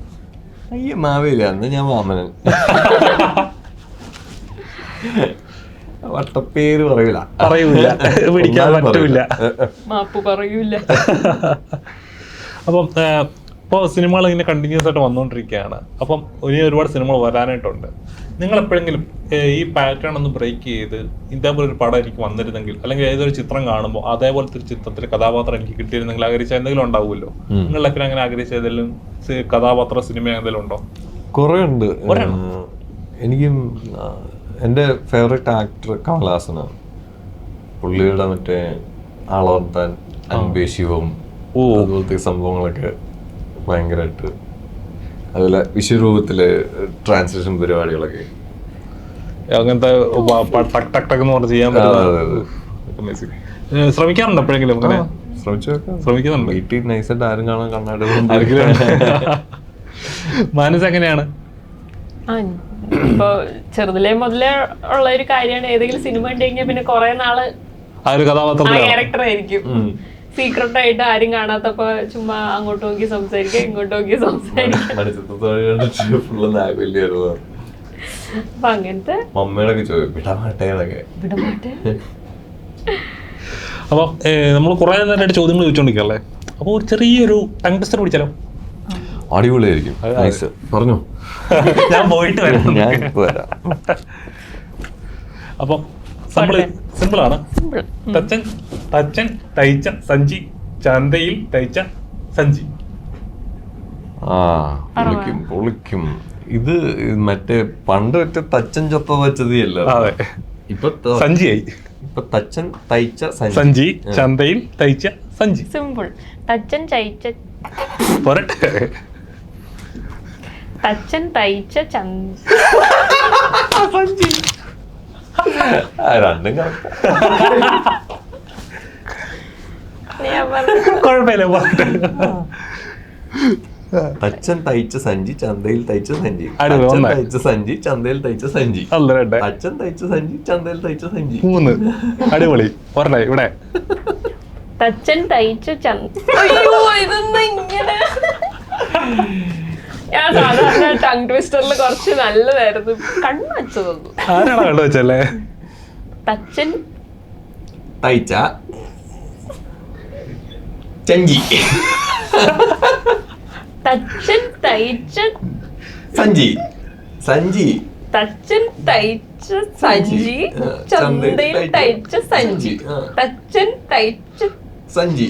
അയ്യ മാവേലി അന്ന് ഞാൻ വാമനൻ. വട്ടപ്പേര് പറയൂല. പറയൂല. പിടിക്കാൻ പറ്റൂല. മാപ്പ് പറയൂല. അപ്പം ഇപ്പോൾ സിനിമകൾ ഇങ്ങനെ കണ്ടിന്യൂസ് ആയിട്ട് വന്നുകൊണ്ടിരിക്കുകയാണ് അപ്പം ഇനി ഒരുപാട് സിനിമകൾ വരാനായിട്ടുണ്ട്. നിങ്ങൾ എപ്പോഴെങ്കിലും ഈ പാറ്റേൺ ഒന്ന് ബ്രേക്ക് ചെയ്ത് ഇതേപോലെ ഒരു പടം എനിക്ക് വന്നിരുന്നെങ്കിൽ അല്ലെങ്കിൽ ഏതൊരു ചിത്രം കാണുമ്പോൾ അതേപോലത്തെ ഒരു ചിത്രത്തിൽ കഥാപാത്രം എനിക്ക് കിട്ടിയിരുന്നെങ്കിൽ ആഗ്രഹിച്ച എന്തെങ്കിലും ഉണ്ടാവുമല്ലോ? ഉം. നിങ്ങളൊക്കെ അങ്ങനെ ആഗ്രഹിച്ച ഏതെങ്കിലും കഥാപാത്ര സിനിമ എന്തെങ്കിലും ഉണ്ടോ? കുറേ ഉണ്ട്. എനിക്ക് എന്റെ ഫേവറേറ്റ് ആക്ടർ കമലഹാസനാണ് പുള്ളിയുടെ മറ്റേ ആളോർത്താൻ അൻപേശിവവും ഓ. അതുപോലത്തെ സംഭവങ്ങളൊക്കെ ഭയങ്കരമായിട്ട് അതുപോലെ വിശ്വരൂപത്തിലെ ട്രാൻസ്ലേഷൻ പരിപാടികളൊക്കെ. അങ്ങനത്തെ ടക് ടക് ടക് എന്ന് പറഞ്ഞ് ചെയ്യാൻ. പറ്റുന്ന ശ്രമിക്കാറുണ്ട് എപ്പോഴെങ്കിലും അങ്ങനെ? ശ്രമിക്കുന്നുണ്ട്? വീട്ടിൽ നൈസായിട്ട് ആരും കാണാൻ കണ്ണാടി മാനസ് എങ്ങനെയാണ്? ഇപ്പൊ ചെറുതിലേ മുതലേ ഉള്ള ഒരു കാര്യമാണ്. ഏതെങ്കിലും സിനിമ ഉണ്ടെങ്കിൽ പിന്നെ കുറെ നാൾ ആ ഒരു കഥാപാത്രം ഡയറക്ടർ ക്യാരക്ടർ ആയിരിക്കും. സീക്രട്ട് ആയിട്ട് ആരും കാണാത്തപ്പോ ചുമ്മാ അങ്ങോട്ട് നോക്കി സംസാരിക്കുക ഇങ്ങോട്ട് നോക്കി സംസാരിക്കുക അപ്പൊ അങ്ങനത്തെ മമ്മയുടെ ഒക്കെ ചോദിക്കും വിടാ മാട്ടേന്നൊക്കെ വിടമാട്ടെ അപ്പോൾ നമ്മൾ കുറേ നേരമായിട്ട് ചോദ്യങ്ങൾ ചോദിച്ചോണ്ടിരിക്കല്ലേ അപ്പോൾ ഒരു ചെറിയൊരു ടങ് ടെസ്റ്റർ പിടിച്ചാലോ? അടിപൊളിയായിരിക്കും. നൈസ് പറഞ്ഞു? ഞാൻ പോയിട്ട് വരാം. ഞാൻ വരാം. അപ്പം സിമ്പിൾ ആണ്. തച്ചൻ തച്ചൻ തയ്ച്ച സഞ്ചി ചന്തയിൽ തയ്ച്ച സഞ്ചി. ആ പൊളിക്കും പൊളിക്കും. ഇത് മറ്റേ പണ്ട് മറ്റേ തച്ചൻ ചൊത്ത തച്ചതിയല്ല അതെ. ഇപ്പൊ സഞ്ചി സഞ്ചിയായി. ഇപ്പൊ തച്ചൻ തയ്ച്ച സഞ്ചി. സഞ്ചി ചന്തയിൽ തയ്ച്ച സഞ്ചി. സിമ്പിൾ തച്ചൻ ചയിച്ച പോരട്ടെ തച്ചൻ തയ്ച്ച ചന്ത ആ, രണ്ടും കുഴപ്പമില്ല പോരട്ടെ തച്ചൻ തയ്ച്ച സഞ്ചി ചന്തയിൽ തയ്ച്ച സഞ്ചി. ഒന്നായി. തയ്ച്ച സഞ്ചി ചന്തയിൽ തയ്ച്ച സഞ്ചി. അച്ഛൻ തയ്ച്ച സഞ്ചി ചന്തയിൽ തയ്ച്ച സഞ്ചി. മൂന്ന്. അടിപൊളി. പറഞ്ഞേ ഇവിടെ. തച്ചൻ തയ്ച്ച ചന്ത ഇങ്ങനെ ഞാൻ സാധാരണ ടങ് ട്വിസ്റ്ററിൽ കുറച്ച് നല്ലതായിരുന്നു. കണ്ണു വെച്ചതൊന്നും. ആരാണ് കണ്ടു വെച്ചല്ലേ തച്ചൻ. തയ്ച്ച. ചഞ്ചി തച്ചൻ തയ്ച്ച. സഞ്ചി. സഞ്ചി. തച്ചൻ തയ്ച്ച സഞ്ചി. ചന്തയിൽ തയ്ച്ച. സഞ്ചി. തച്ചൻ തയ്ച്ച. സഞ്ചി.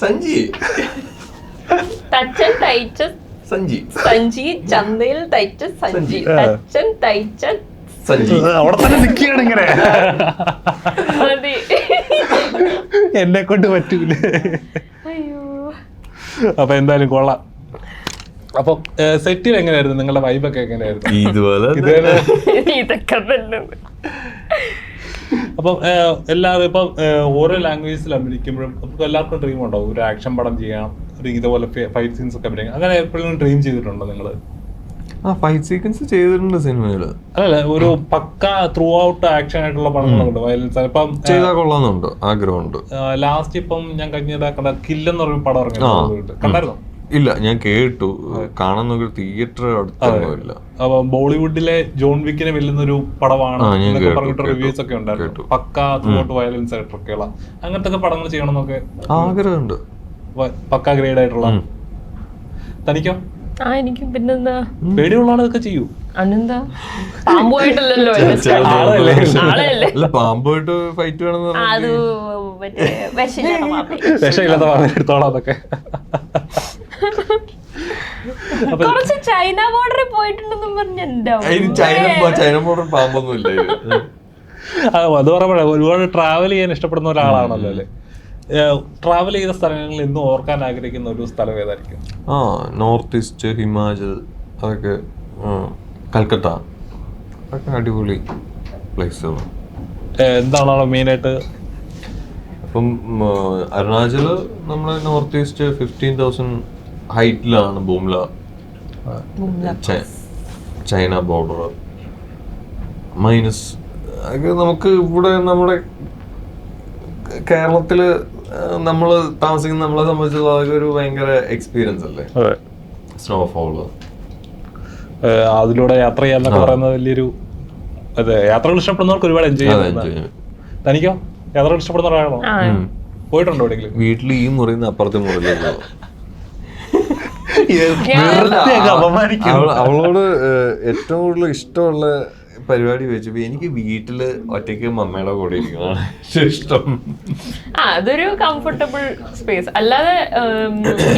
സഞ്ചി. തച്ചൻ തയ്ച്ച സഞ്ചി സഞ്ചി ചന്തയിൽ തയ്ച്ച സഞ്ചി സഞ്ചി. ആ. തയ്ച്ച സഞ്ചി അവിടെ തന്നെ നിൽക്കുകയാണ് ഇങ്ങനെ. മതി. എന്നെ കൊണ്ട് പറ്റൂല. അയ്യോ. അപ്പൊ എന്തായാലും കൊള്ളാം. അപ്പൊ സെറ്റിൽ എങ്ങനെയായിരുന്നു? നിങ്ങളുടെ വൈബൊക്കെ എങ്ങനെയായിരുന്നു? ഇതുപോലെ ഇതേപോലെ. ഇതൊക്കെ തന്നെ. അപ്പം എല്ലാവരും ഇപ്പം ഓരോ ലാംഗ്വേജിലും അഭിനയിക്കുമ്പോഴും നമുക്ക് എല്ലാവർക്കും ഡ്രീം ഉണ്ടാവും ഒരു ആക്ഷൻ പടം ചെയ്യാം ഒരു ഇതുപോലെ ഫൈറ്റ് സീൻസ് ഒക്കെ അങ്ങനെ എപ്പോഴും ഡ്രീം ചെയ്തിട്ടുണ്ടോ നിങ്ങൾ ആ ഫൈറ്റ് സീക്വൻസ് ചെയ്തിട്ടുണ്ട് സിനിമയിൽ അല്ലല്ല ഒരു പക്ക ത്രൂ ഔട്ട് ആക്ഷൻ ആയിട്ടുള്ള പടങ്ങളുണ്ട് വയലൻസ് ഇപ്പം ചെയ്താൽ കൊള്ളാന്നുണ്ട് ആഗ്രഹമുണ്ട്. ലാസ്റ്റ് ഇപ്പം ഞാൻ കഴിഞ്ഞ കണ്ട കില്ലെന്ന് പറഞ്ഞ പടം ഇറങ്ങി. കണ്ടായിരുന്നോ? ഇല്ല ഞാൻ കേട്ടു. കാണാൻ നോക്കി തിയേറ്റർ അടുത്തൊന്നുമില്ല അപ്പൊ ബോളിവുഡിലെ ജോൺ വിക്കിനെ വെല്ലുന്ന ഒരു പടമാണ് പറഞ്ഞിട്ട് റിവ്യൂസ് ഒക്കെ ഉണ്ടായിരുന്നു. പക്ക വയലൻസ് ആയിട്ടൊക്കെയുള്ള അങ്ങനത്തെ പടങ്ങൾ ചെയ്യണമെന്നൊക്കെ ആഗ്രഹമുണ്ട്. പക്ക ഗ്രേഡ് ആയിട്ടുള്ള. തനിക്കോ? ആ എനിക്കും പിന്നെന്താ? പേടിയുള്ള ആളൊക്കെ ചെയ്യൂ. അനെന്താ പാമ്പുമായിട്ടല്ലല്ലോ ആളല്ലേ? ആളല്ലേ? അല്ല പാമ്പായിട്ട് ഫൈറ്റ് വേണമെന്ന് ആ, അത് പറഞ്ഞാൽ മറ്റേ വിഷമില്ലാത്ത പാമ്പ്. എടുത്തോളാം അതൊക്കെ. കുറച്ച് ചൈന ബോർഡറിൽ പോയിട്ടുണ്ടെന്നും പറഞ്ഞു ചൈന ബോർഡർ പാമ്പൊന്നും ഇല്ല അത് പറയുമ്പോഴേ ഒരുപാട് ട്രാവൽ ചെയ്യാൻ ഇഷ്ടപ്പെടുന്ന ഒരാളാണല്ലോ അല്ലേ ട്രാവൽ ചെയ്ത സ്ഥലങ്ങളിൽ ഇന്നും ഓർക്കാൻ ആഗ്രഹിക്കുന്ന ഒരു സ്ഥലം ഏതായിരിക്കും? ആ നോർത്ത് ഈസ്റ്റ് ഹിമാചൽ അതൊക്കെ കൽക്കട്ട. അതൊക്കെ അടിപൊളി പ്ലേസുകളാണ് എന്താണ് മെയിനായിട്ട് അപ്പം ഉം, അരുണാചൽ നമ്മളെ നോർത്ത് ഈസ്റ്റ് ഫിഫ്റ്റീൻ തൗസൻഡ് ഹൈറ്റിലാണ് ബോംല ചൈന ബോർഡർ മൈനസ് അതൊക്കെ നമുക്ക് ഇവിടെ നമ്മുടെ കേരളത്തിൽ നമ്മൾ താമസിക്കുന്ന നമ്മളെ സംബന്ധിച്ചുള്ള അതൊക്കെ ഒരു ഭയങ്കര എക്സ്പീരിയൻസ് അല്ലേ? സ്നോഫോൾ അതിലൂടെ യാത്ര ചെയ്യാന്നൊക്കെ പറയുന്നത് വലിയൊരു അതെ യാത്രകൾ ഇഷ്ടപ്പെടുന്നവർക്ക് ഒരുപാട് എൻജോയ് തനിക്കോ? യാത്രകൾ ഇഷ്ടപ്പെടുന്ന ഒരാളാണോ? പോയിട്ടുണ്ടോ എവിടെയെങ്കിലും? വീട്ടിൽ ഈ മുറിന്ന് അപ്പുറത്തെ മുറിയിലോ അവളോട് ഏറ്റവും കൂടുതൽ ഇഷ്ടമുള്ള പരിപാടി വെച്ചപ്പോ എനിക്ക് വീട്ടിൽ ഒറ്റയ്ക്ക് മമ്മയുടെ കൂടെ ഇരിക്കുന്നതാണ് ഇഷ്ടം. ആ അതൊരു കംഫർട്ടബിൾ സ്പേസ് അല്ലാതെ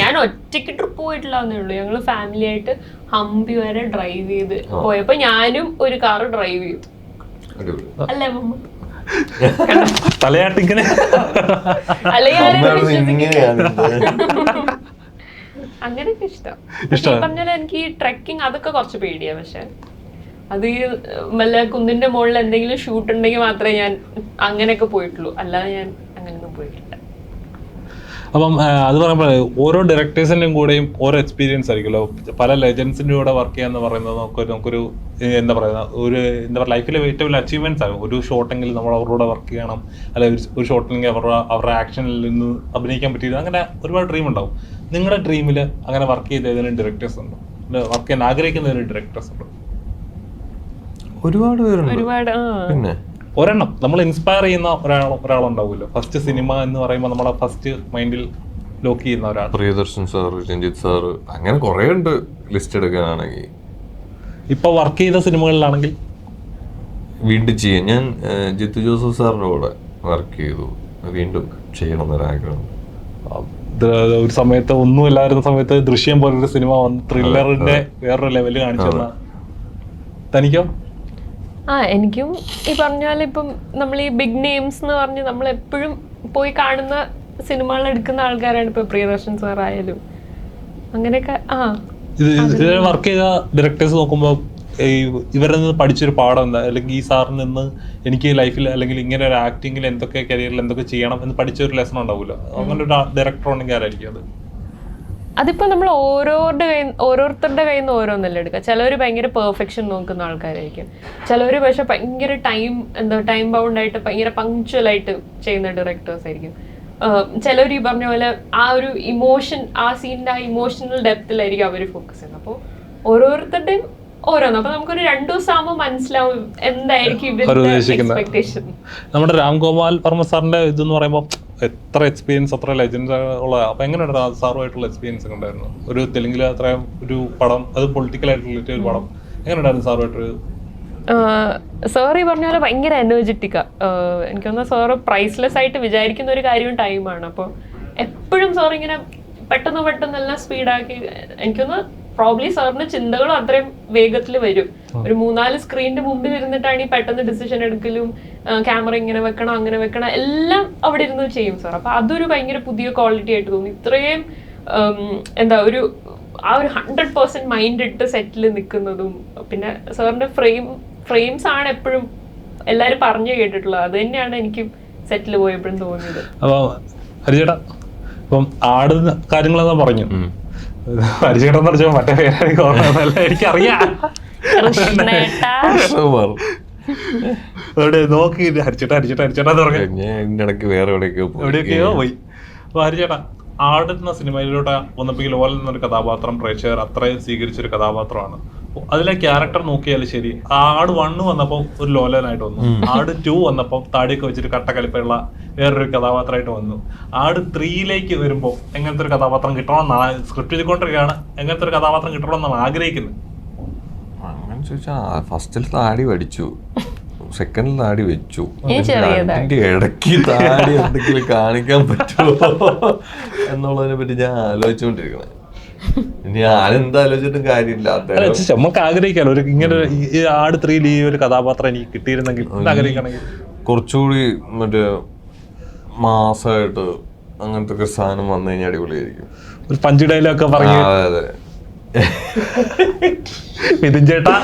ഞാൻ ഒറ്റയ്ക്ക് ട്രിപ്പ് പോയിട്ടില്ലാന്നേ ഉള്ളൂ. ഞങ്ങൾ ഫാമിലി ആയിട്ട് ഹംപി വരെ ഡ്രൈവ് ചെയ്ത് പോയപ്പോ ഞാനും ഒരു കാർ ഡ്രൈവ് ചെയ്തു. അല്ലേ മമ്മ തലയാട്ടിങ്ങനെ അങ്ങനെയൊക്കെ ഇഷ്ടം. പക്ഷെ ഈ പറഞ്ഞ പോലെ എനിക്ക് ഈ ട്രെക്കിംഗ് അതൊക്കെ കുറച്ച് പേടിയാ പക്ഷെ. അത് ഈ വല്ല കുന്നിന്റെ മുകളിൽ എന്തെങ്കിലും ഷൂട്ട് ഉണ്ടെങ്കിൽ മാത്രമേ ഞാൻ അങ്ങനെയൊക്കെ പോയിട്ടുള്ളൂ. അല്ലാതെ ഞാൻ അങ്ങനെയൊന്നും പോയിട്ടില്ല. അപ്പം അത് പറയുമ്പോൾ ഓരോ ഡയറക്ടേഴ്സിന്റെയും കൂടെയും ഓരോ എക്സ്പീരിയൻസ് ആയിരിക്കുമല്ലോ. പല ലെജൻസിന്റെ കൂടെ വർക്ക് ചെയ്യാന്ന് പറയുന്നത് നമുക്കൊരു നമുക്കൊരു എന്താ പറയുക ഒരു എന്താ പറയുക ലൈഫിലെ ഏറ്റവും വലിയ അച്ചീവ്മെന്റ്സ് ആണ്. ഒരു ഷോട്ടെങ്കിൽ നമ്മൾ അവരോട് വർക്ക് ചെയ്യണം. അല്ലെങ്കിൽ ഒരു ഷോട്ടിലെങ്കിൽ അവരുടെ അവരുടെ ആക്ഷനിൽ നിന്ന് അഭിനയിക്കാൻ പറ്റിയത്. അങ്ങനെ ഒരുപാട് ഡ്രീം ഉണ്ടാവും. നിങ്ങളുടെ ഡ്രീമിൽ അങ്ങനെ വർക്ക് ചെയ്ത ഏതെങ്കിലും ഡയറക്ടേഴ്സ് ഉണ്ടോ വർക്ക് ചെയ്യാൻ ആഗ്രഹിക്കുന്ന ഏതെങ്കിലും ഡയറക്ടേഴ്സ് ഉണ്ടോ? ഒരുപാട് പേരുണ്ട്. ഒരുപാട് പിന്നെ? ഒരെണ്ണം. നമ്മൾ ഇൻസ്പയർ ചെയ്യുന്ന ഒരാൾ ഒരാളുണ്ടാവുമല്ലോ. ഫസ്റ്റ് സിനിമ എന്ന് പറയുമ്പോൾ നമ്മളെ ഫസ്റ്റ് മൈൻഡിൽ ലോക്ക് ചെയ്യുന്ന ഒരാൾ പ്രിയദർശൻ സാർ രഞ്ജിത്ത് സാർ അങ്ങനെ കുറെ ഉണ്ട് ലിസ്റ്റ് എടുക്കാനാണെങ്കിൽ ഇപ്പൊ വർക്ക് ചെയ്ത സിനിമകളിലാണെങ്കിൽ? വീണ്ടും ചെയ്യാൻ ഞാൻ ജിത്തു ജോസഫ് സാറിന്റെ കൂടെ വർക്ക് ചെയ്തു. വീണ്ടും ചെയ്യണം എന്നൊരാഗ്രഹം ഒരു സമയത്ത് ഒന്നുമില്ലായിരുന്ന സമയത്ത് ദൃശ്യം പോലൊരു സിനിമ വന്ന് ത്രില്ലറിന്റെ വേറൊരു ലെവൽ കാണിച്ചു തന്ന. തനിക്കോ? ആ എനിക്കും ഈ പറഞ്ഞ പോലെ ഇപ്പം നമ്മൾ ഈ ബിഗ് നെയിംസ് എന്ന് പറഞ്ഞ് നമ്മൾ എപ്പോഴും പോയി കാണുന്ന സിനിമകൾ എടുക്കുന്ന ആൾക്കാരാണ് ഇപ്പൊ പ്രിയദർശൻ സാർ ആയാലും. അങ്ങനെയൊക്കെ ആ. വർക്ക് ചെയ്ത ഡയറക്ടേഴ്സ് നോക്കുമ്പോൾ ഇവരിൽ നിന്ന് പഠിച്ചൊരു പാഠം എന്താ? അല്ലെങ്കിൽ ഈ സാറിൽ നിന്ന് എനിക്ക് ലൈഫിൽ അല്ലെങ്കിൽ ഇങ്ങനെ ഒരു ആക്ടിങ്ങിൽ എന്തൊക്കെ കരിയറിൽ എന്തൊക്കെ ചെയ്യണം എന്ന് പഠിച്ച ഒരു ലെസൺ ഉണ്ടാവില്ല അങ്ങനെ ഒരു ഡയറക്ടർ ഉണ്ടെങ്കിൽ ആരായിരിക്കും അത്? അതിപ്പോ നമ്മൾ ഓരോരുടെ കയ്യിൽ ഓരോരുത്തരുടെ കയ്യിൽ നിന്ന് ഓരോന്നല്ലേ എടുക്കുക. ചിലവർ ഭയങ്കര പെർഫെക്ഷൻ നോക്കുന്ന ആൾക്കാരായിരിക്കും. ചിലവർ പക്ഷെ ഭയങ്കര ടൈം എന്താ ടൈം ബൗണ്ട് ആയിട്ട് ഭയങ്കര പങ്ക്ച്വൽ ആയിട്ട് ചെയ്യുന്ന ഡയറക്ടേഴ്സ് ആയിരിക്കും. ചിലവർ ഈ പറഞ്ഞ പോലെ ആ ഒരു ഇമോഷൻ ആ സീനിന്റെ ആ ഇമോഷണൽ ഡെപ്തിലായിരിക്കും അവർ ഫോക്കസ് ചെയ്യുന്നത്. അപ്പോൾ ഓരോരുത്തരുടെയും ഓരോന്ന്. അപ്പൊ നമുക്കൊരു രണ്ടു ദിവസം ആകുമ്പോൾ മനസ്സിലാവും എന്തായിരിക്കും നമ്മുടെ രാംഗോപാൽ വർമ്മ സാറിന്റെ ഇതെന്ന് പറയുമ്പോൾ എത്ര എക്സ്പീരിയൻസ് അത്ര ലെജൻസ് ഉള്ള അപ്പൊ എങ്ങനെയുണ്ട് സാറുമായിട്ടുള്ള എക്സ്പീരിയൻസ് ഒക്കെ ഉണ്ടായിരുന്നു? ഒരു തെലുങ്കിൽ അത്രയും ഒരു പടം അത് പൊളിറ്റിക്കൽ ആയിട്ട് റിലേറ്റഡ് ഒരു പടം. എങ്ങനെയുണ്ടായിരുന്നു സാറുമായിട്ട് സാർ ഈ പറഞ്ഞ പോലെ ഭയങ്കര എനർജറ്റിക്ക എനിക്ക് തോന്നുന്നു സാറ് പ്രൈസ്ലെസ് ആയിട്ട് വിചാരിക്കുന്ന ഒരു കാര്യവും ടൈമാണ് അപ്പോൾ എപ്പോഴും സാർ ഇങ്ങനെ പെട്ടെന്ന് പെട്ടെന്ന് എല്ലാം സ്പീഡാക്കി എനിക്കൊന്ന് പ്രോബ്ലി സാറിന് ചിന്തകളും അത്രയും വേഗത്തിൽ വരും. ഒരു മൂന്നാൽ സ്ക്രീനിന്റെ മുമ്പിൽ ഇരുന്നിട്ടാണ് ഈ പെട്ടെന്ന് ഡിസിഷൻ എടുക്കലും ക്യാമറ ഇങ്ങനെ വെക്കണം അങ്ങനെ വെക്കണം എല്ലാം അവിടെ ഇരുന്ന് ചെയ്യും സാർ അപ്പൊ അതൊരു ഭയങ്കര പുതിയ ക്വാളിറ്റി ആയിട്ട് തോന്നി. ഇത്രയും എന്താ ഒരു ആ ഒരു ഹൺഡ്രഡ് പെർസെന്റ് മൈൻഡ് ഇട്ട് സെറ്റിൽ നിൽക്കുന്നതും പിന്നെ സാറിന്റെ ഫ്രെയിം ഫ്രെയിംസ് ആണ് എപ്പോഴും എല്ലാരും പറഞ്ഞു കേട്ടിട്ടുള്ളത്. അത് തന്നെയാണ് എനിക്ക് സെറ്റിൽ പോയപ്പോഴും തോന്നിയത്. അപ്പോൾ ഹരിചേട്ടാ ഇപ്പം ആട് കാര്യങ്ങളെന്നാ പറഞ്ഞു. ഹരിചേട്ടൻ പറഞ്ഞു മറ്റേ പേരാണെങ്കിൽ എനിക്ക് എനിക്കറിയാം. അവിടെ നോക്കി. ഹരിച്ചേട്ടാ ഹരിച്ചേട്ടാ ഹരിച്ചേട്ടാ എന്ന് പറഞ്ഞു. ഞാൻ ഇടയ്ക്ക് വേറെ എവിടെയൊക്കെയോ പോയി. എവിടെയൊക്കെയോ പോയി. അപ്പൊ ഹരിചേട്ടാ ആടുന്ന സിനിമയിലൂടെ ഒന്നിപ്പിക്കൽ ഈ ഒരു എന്നൊരു കഥാപാത്രം പ്രേക്ഷകർ അത്രയും സ്വീകരിച്ചൊരു കഥാപാത്രമാണ്. അപ്പൊ അതിലെ ക്യാരക്ടർ നോക്കിയാൽ ശരി. ആട് വണ്ണ് വന്നപ്പോൾ ഒരു ലോലനായിട്ട് വന്നു. ആട് ടു വന്നപ്പോൾ താടിയൊക്കെ വെച്ചിട്ട് കട്ടക്കലിപ്പുള്ള വേറൊരു കഥാപാത്രമായിട്ട് വന്നു. ആട് ത്രീയിലേക്ക് വരുമ്പോൾ എങ്ങനത്തെ ഒരു കഥാപാത്രം കിട്ടണമെന്നാണ് സ്ക്രിപ്റ്റ് ചെയ്തുകൊണ്ടിരിക്കുകയാണ് എങ്ങനത്തെ ഒരു കഥാപാത്രം കിട്ടണമെന്നാണ് ആഗ്രഹിക്കുന്നത്. ചോദിച്ചാ ഫസ്റ്റിൽ താടി പഠിച്ചു സെക്കൻഡിൽ താടി വെച്ചു. താടി. ഇടയ്ക്ക് താടി എന്തെങ്കിലും കാണിക്കാൻ പറ്റുമോ? എന്നുള്ളതിനെ പറ്റി ഞാൻ ആലോചിച്ചുകൊണ്ടിരിക്കണേ. ആലോചിച്ചിട്ടും കാര്യമില്ല. നമുക്ക് ആഗ്രഹിക്കാലോ? ഒരു ഇങ്ങനെ ഈ- ആട് ത്രീയിൽ ഈ ഒരു കഥാപാത്രം എനിക്ക് കിട്ടിയിരുന്നെങ്കിൽ ആഗ്രഹിക്കണമെങ്കിൽ. കുറച്ചുകൂടി മറ്റേ മാസമായിട്ട് അങ്ങനത്തെ ഒക്കെ സാധനം വന്നു കഴിഞ്ഞാൽ അടിപൊളിയായിരിക്കും. ഒരു പഞ്ച് ഡയലോഗ് പറഞ്ഞ് അതെ അതെ. മിഥുൻ ചേട്ടാ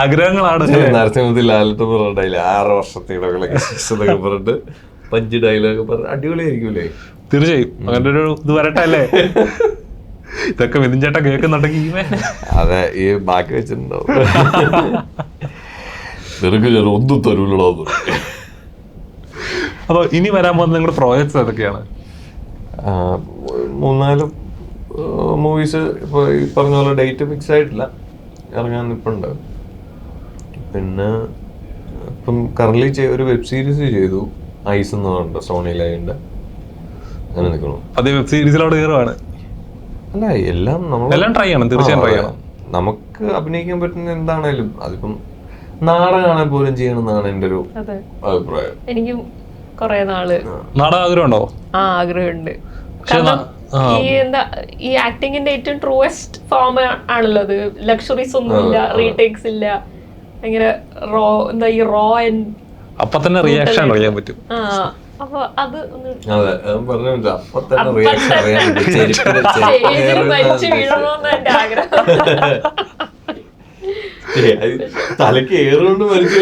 ആഗ്രഹങ്ങളാണ്? നരസിംഹത്തിൽ ലാലിട്ട് പറഞ്ഞില്ല ആറ് വർഷത്തെ ഇടകളൊക്കെ പറഞ്ഞിട്ട് പഞ്ച് ഡയലോഗ് പറഞ്ഞ അടിപൊളിയായിരിക്കൂലേ തീർച്ചയായും. അങ്ങനെ ഒരു ഇത് വരട്ടെ അല്ലേ? ഇതൊക്കെ മിഥുൻ ചേട്ട കേൾക്കുന്നുണ്ടെങ്കിൽ അതെ ഈ ബാക്കി വെച്ചിട്ടുണ്ടാവും നിനക്ക് ഞാൻ ഒന്നും തരൂലടാ അപ്പോൾ അപ്പൊ ഇനി വരാൻ പോകുന്ന നിങ്ങളുടെ പ്രോജക്ട്സ് ഏതൊക്കെയാണ്? മൂന്നാൽ മൂവീസ് ഇപ്പൊ ഈ പറഞ്ഞ പോലെ ഡേറ്റ് ഫിക്സ് ആയിട്ടില്ല. ഇറങ്ങാൻ നിപ്പുണ്ട് പിന്നെ ഇപ്പം കറന്റ് ഒരു വെബ് സീരീസ് ചെയ്തു. ഐസ് എന്ന് പറഞ്ഞിട്ട് സോണി ലൈന്റെ അങ്ങനെ നിൽക്കണം അതേ വെബ് സീരീസിലോട് കയറുവാണ് അല്ല എല്ലാം നമ്മൾ എല്ലാം ട്രൈ ചെയ്യണം, തീർച്ചയായും ട്രൈ ചെയ്യണം. നമുക്ക് അഭിനയിക്കാൻ പറ്റുന്ന എന്താണേലും അതിപ്പം നാടകമാണെ പോലും ചെയ്യണമെന്നാണ് എന്റെ ഒരു അഭിപ്രായം. എനിക്കും കൊറേ നാൾ. നാടകം ആഗ്രഹം ഉണ്ടോ? ആ ആഗ്രഹമുണ്ട്. ഈ എന്താ ഈ ആക്ടിങ്ങിന്റെ ഏറ്റവും ട്രൂവസ്റ്റ് ഫോം ആണല്ലോ അത്. ലക്ഷറീസ് ഒന്നും ഇല്ല റീടേക്സ് ഇല്ല. ഭയങ്കര റോ എന്താ ഈ റോ ആൻഡ് അപ്പൊ തന്നെ റിയാക്ഷൻ അറിയാൻ പറ്റും. ആ അപ്പൊ അത് അപ്പൊ തന്നെ റിയാക്ഷൻ അറിയാൻ പറ്റും. ചെരുപ്പിന് സ്റ്റേജിൽ ചെരുപ്പ് മരിച്ചു കയറുന്ന വീഴണമെന്ന് എന്റെ ആഗ്രഹം ഏ, അത് തലക്ക് ഏറുകൊണ്ട് മരിച്ചു.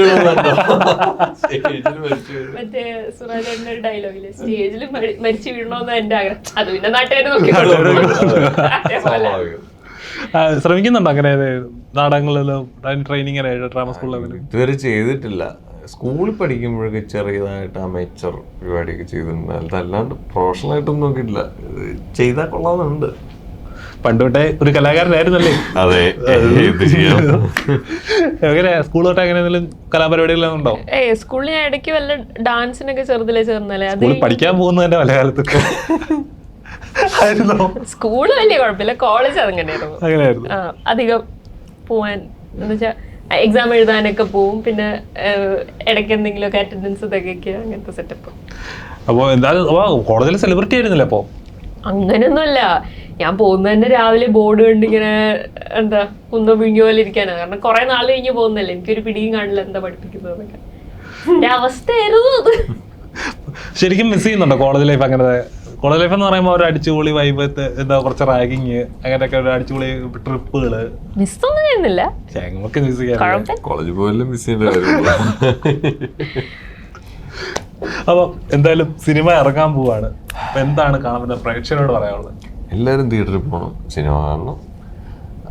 മറ്റേ സുരാജേട്ടന്റെ ഒരു ഡയലോഗിൽ സ്റ്റേജിൽ മരിച്ചു വീഴണമെന്ന് എന്റെ ആഗ്രഹം. അത് പിന്നെ നാട്ടുകാർ നോക്കിക്കോളൂ അതേപോലെ. ആ, ശ്രമിക്കുന്നുണ്ടോ അങ്ങനെ നാടകങ്ങളിലും ട്രെയിനിങ് ഡ്രാമ സ്കൂളിൽ ഇതുവരെ ചെയ്തിട്ടില്ല. സ്കൂളിൽ പഠിക്കുമ്പോഴൊക്കെ ചെറിയതായിട്ട് അമേച്ചർ പരിപാടിയൊക്കെ ചെയ്തിട്ടുണ്ട്. അതല്ലാണ്ട് പ്രൊഫഷണൽ ആയിട്ടൊന്നും നോക്കിയിട്ടില്ല. ചെയ്താൽ കൊള്ളാമെന്നുണ്ട് പണ്ട് തൊട്ടേ ഒരു കലാകാരനായിരുന്നല്ലേ? അതെ എങ്ങനെ സ്കൂൾ തൊട്ട് അങ്ങനെ എന്തെങ്കിലും കലാപരിപാടികളൊന്നും ഉണ്ടോ? ഏ സ്കൂളിൽ ഞാൻ ഇടയ്ക്ക് വല്ല ഡാൻസിനൊക്കെ ചെറുതിലെ ചേർന്നല്ലേ? അത് സ്കൂളിൽ പഠിക്കാൻ പോകുന്നതന്നെ പല കാലത്തൊക്കെ ആയിരുന്നോ? സ്കൂൾ വലിയ കുഴപ്പമില്ല കോളേജ് അതങ്ങനെയായിരുന്നു. അങ്ങനെയായിരുന്നു. അധികം പോവാൻ എന്ന് വെച്ചാൽ എക്സാം എഴുതാനൊക്കെ പോവും പിന്നെ ഇടയ്ക്ക് എന്തെങ്കിലുമൊക്കെ അറ്റൻഡൻസ് തികയ്ക്കുക അങ്ങനത്തെ സെറ്റപ്പ് അപ്പോൾ എന്തായാലും കോളേജിൽ സെലിബ്രിറ്റി ആയിരുന്നില്ല അപ്പൊ? അങ്ങനെയൊന്നുമല്ല. ഞാൻ പോകുന്ന തന്നെ രാവിലെ ബോർഡ് കണ്ട് ഇങ്ങനെ എന്താ കുന്ന പിഴിഞ്ഞ പോലെ ഇരിക്കാനാണ് കാരണം കുറെ നാൾ കഴിഞ്ഞ് പോകുന്നല്ലേ. എനിക്കൊരു പിടിയും കാണില്ല എന്താ പഠിപ്പിക്കുന്നതൊക്കെ എന്റെ അവസ്ഥയായിരുന്നു അത്. ശരിക്കും മിസ് ചെയ്യുന്നുണ്ടോ കോളേജ് ലൈഫ് അങ്ങനെ? കോളേജ് ലൈഫ് എന്ന് പറയുമ്പോൾ ഒരു അടിച്ചുപൊളി വൈബ് എന്താ കുറച്ച് റാഗിങ് അങ്ങനെയൊക്കെ ഒരു അടിച്ചുപൊളി ട്രിപ്പുകൾ ചെയ്യുന്നില്ല. മിസ് ഒന്നും ചെയ്യുന്നില്ല കോളേജ് പോയാലും മിസ് ചെയ്യേണ്ട കാര്യമില്ല അപ്പൊ എന്തായാലും സിനിമ ഇറങ്ങാൻ പോവാണ്. എന്താണ് കാണുന്ന പ്രേക്ഷകരോട് പറയാനുള്ളത്? എല്ലാവരും തിയേറ്ററിൽ പോകണം സിനിമ കാണണം.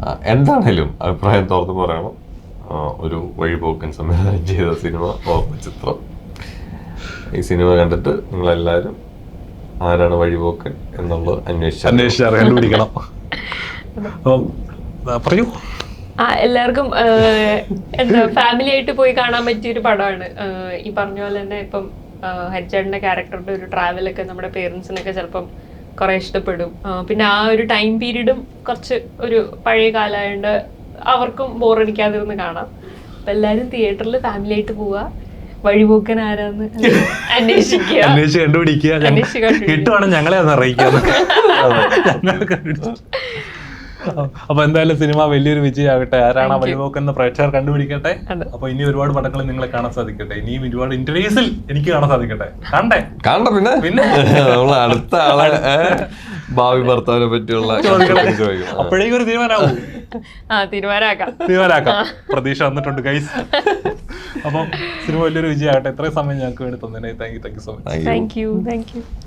എന്താണെങ്കിലും എന്താണേലും അഭിപ്രായം തുറന്നു പറയണം. ഒരു വഴിപോക്കൻ സംവിധാനം ചെയ്ത സിനിമ ഓർമ്മ ചിത്രം. ഈ സിനിമ കണ്ടിട്ട് നിങ്ങളെല്ലാവരും ആരാണ് വഴിപോക്കൻ എന്നുള്ളത് അന്വേഷിച്ചു അന്വേഷിച്ച് അറിയാൻ പിടിക്കണം അപ്പം പറയൂ. ആ എല്ലാവർക്കും എന്താ ഫാമിലി ആയിട്ട് പോയി കാണാൻ പറ്റിയ ഒരു പടമാണ് ഈ പറഞ്ഞ പോലെ തന്നെ ഇപ്പം ഹരിച്ചേട്ടന്റെ ക്യാരക്ടറുടെ ഒരു ട്രാവൽ ഒക്കെ നമ്മുടെ പേരൻസിനൊക്കെ ചിലപ്പം കുറെ ഇഷ്ടപ്പെടും. പിന്നെ ആ ഒരു ടൈം പീരീഡും കുറച്ച് ഒരു പഴയ കാലമായതുകൊണ്ട് അവർക്കും ബോറടിക്കാതിരുന്ന് കാണാം. അപ്പൊ എല്ലാരും തിയേറ്ററിൽ ഫാമിലി ആയിട്ട് പോവുക വഴിപോക്കൻ ആരാന്ന് അന്വേഷിക്കുക. അന്വേഷിച്ച് കണ്ടുപിടിക്കുക. കിട്ടുവാണെങ്കിൽ ഞങ്ങളെ ഒന്ന് അറിയിക്കുക. അപ്പൊ എന്തായാലും സിനിമ വലിയൊരു വിജയമാകട്ടെ. ആരാണ്. വഴിപോക്കെന്ന് പ്രേക്ഷകർ കണ്ടുപിടിക്കട്ടെ. അപ്പൊ ഇനി ഒരുപാട് പടങ്ങൾ നിങ്ങളെ കാണാൻ സാധിക്കട്ടെ. ഇനിയും ഒരുപാട് ഇന്റർവ്യൂസിൽ എനിക്ക് കാണാൻ സാധിക്കട്ടെ. കണ്ടേ കണ്ടോ പിന്നെ. പിന്നെ? നമ്മൾ അടുത്ത ആളെ ഭാവി ഭർത്താവിനെ പറ്റിയുള്ള അപ്പോഴേക്കും ഒരു തീരുമാനമാവും. ആ തീരുമാനമാക്കാം. പ്രതീക്ഷ വന്നിട്ടുണ്ട് ഗൈസ് അപ്പം സിനിമ വലിയൊരു വിജയമാകട്ടെ. ഇത്രയും സമയം ഞങ്ങൾക്ക് വേണ്ടി തന്നെ thank you thank you so much. Thank you thank you